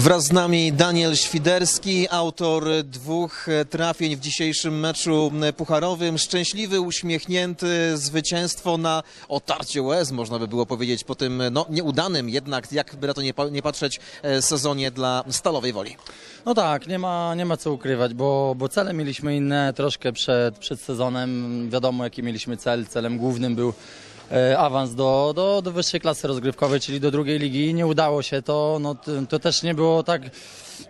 Wraz z nami Daniel Świderski, autor dwóch trafień w dzisiejszym meczu pucharowym. Szczęśliwy, uśmiechnięty, zwycięstwo na otarcie łez, można by było powiedzieć, po tym no, nieudanym jednak, jakby na to nie, nie patrzeć, e, sezonie dla Stalowej Woli. No tak, nie ma, nie ma co ukrywać, bo, bo cele mieliśmy inne troszkę przed, przed sezonem. Wiadomo, jaki mieliśmy cel. Celem głównym był awans do, do, do wyższej klasy rozgrywkowej, czyli do drugiej ligi. Nie udało się to. No, to, to też nie było tak.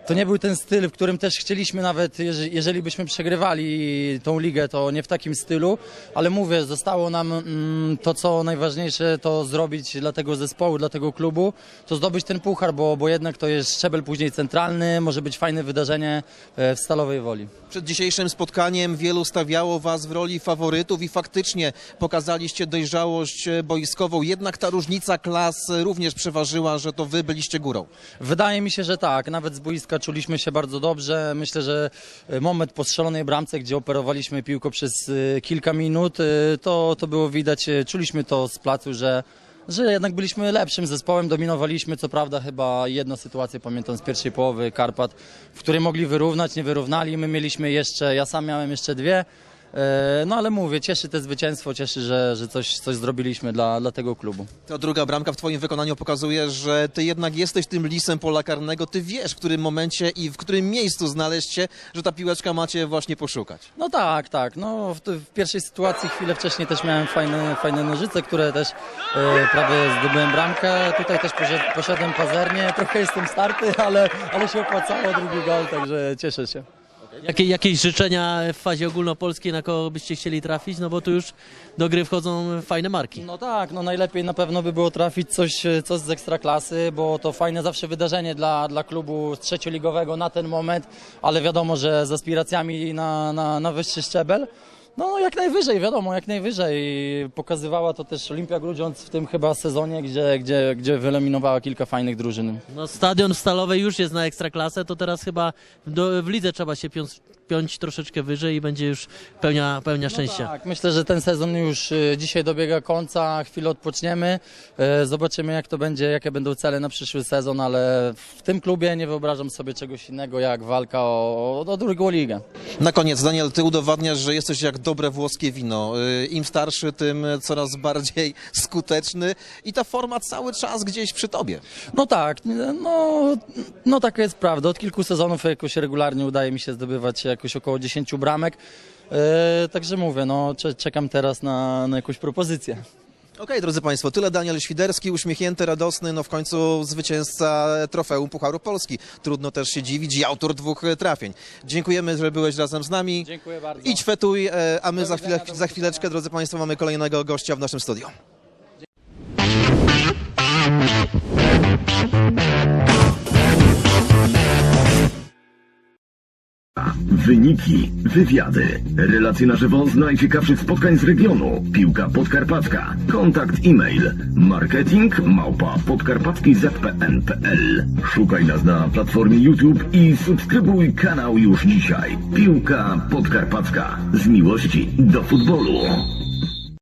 To nie był ten styl, w którym też chcieliśmy nawet, jeżeli, jeżeli byśmy przegrywali tą ligę, to nie w takim stylu, ale mówię, zostało nam mm, to, co najważniejsze, to zrobić dla tego zespołu, dla tego klubu, to zdobyć ten puchar, bo, bo jednak to jest szczebel później centralny, może być fajne wydarzenie e, w Stalowej Woli. Przed dzisiejszym spotkaniem wielu stawiało Was w roli faworytów i faktycznie pokazaliście dojrzałość boiskową, jednak ta różnica klas również przeważyła, że to Wy byliście górą. Wydaje mi się, że tak. Nawet z boiska czuliśmy się bardzo dobrze. Myślę, że e, moment po strzelonej bramce, gdzie operowaliśmy piłką przez e, kilka minut, e, to, to było widać, czuliśmy to z placu, że, że jednak byliśmy lepszym zespołem, dominowaliśmy. Co prawda chyba jedną sytuację pamiętam z pierwszej połowy Karpat, w której mogli wyrównać, nie wyrównali. My mieliśmy jeszcze, ja sam miałem jeszcze dwie. E, No ale mówię, cieszy to zwycięstwo, cieszy, że, że coś, coś zrobiliśmy dla, dla tego klubu. Ta druga bramka w Twoim wykonaniu pokazuje, że Ty jednak jesteś tym lisem pola karnego. Ty wiesz, w którym momencie i w którym miejscu znaleźć się, że ta piłeczka macie właśnie poszukać. No tak, tak. No, w, w pierwszej sytuacji chwilę wcześniej też miałem fajne, fajne nożyce, które też e, prawie zdobyłem bramkę. Tutaj też poszedł, poszedłem pazernie. Trochę jestem starty, ale, ale się opłacało drugi gol, także cieszę się. Jakie, jakieś życzenia w fazie ogólnopolskiej, na kogo byście chcieli trafić? No bo tu już do gry wchodzą fajne marki. No tak, no najlepiej na pewno by było trafić coś, coś z ekstraklasy, bo to fajne zawsze wydarzenie dla, dla klubu trzecioligowego na ten moment, ale wiadomo, że z aspiracjami na, na, na wyższy szczebel. No jak najwyżej, wiadomo, jak najwyżej. Pokazywała to też Olimpia Grudziądz w tym chyba sezonie, gdzie, gdzie, gdzie wyeliminowała kilka fajnych drużyn. No stadion w Stalowej już jest na ekstraklasę, to teraz chyba do, w lidze trzeba się piąć, piąć troszeczkę wyżej i będzie już pełnia, pełnia szczęścia. Tak, myślę, że ten sezon już y, dzisiaj dobiega końca, chwilę odpoczniemy. E, Zobaczymy jak to będzie, jakie będą cele na przyszły sezon, ale w tym klubie nie wyobrażam sobie czegoś innego jak walka o, o, drugą ligę. Na koniec, Daniel, Ty udowadniasz, że jesteś jak dobre włoskie wino. Y, Im starszy, tym coraz bardziej skuteczny i ta forma cały czas gdzieś przy Tobie. No tak, no, no taka jest prawda. Od kilku sezonów jakoś regularnie udaje mi się zdobywać jakoś około 10 bramek. E, także mówię, no cze- czekam teraz na, na jakąś propozycję. Okej, drodzy Państwo, tyle Daniel Świderski, uśmiechnięty, radosny, no w końcu zwycięzca trofeum Pucharu Polski. Trudno też się dziwić i autor dwóch trafień. Dziękujemy, że byłeś razem z nami. Dziękuję bardzo. Idź fetuj, e, a my za, chwilę, za chwileczkę, drodzy Państwo, mamy kolejnego gościa w naszym studiu. Wyniki, wywiady, relacje na żywo z najciekawszych spotkań z regionu, piłka podkarpacka, kontakt e-mail, marketing małpa podkarpacki. Szukaj nas na platformie YouTube i subskrybuj kanał już dzisiaj. Piłka podkarpacka z miłości do futbolu.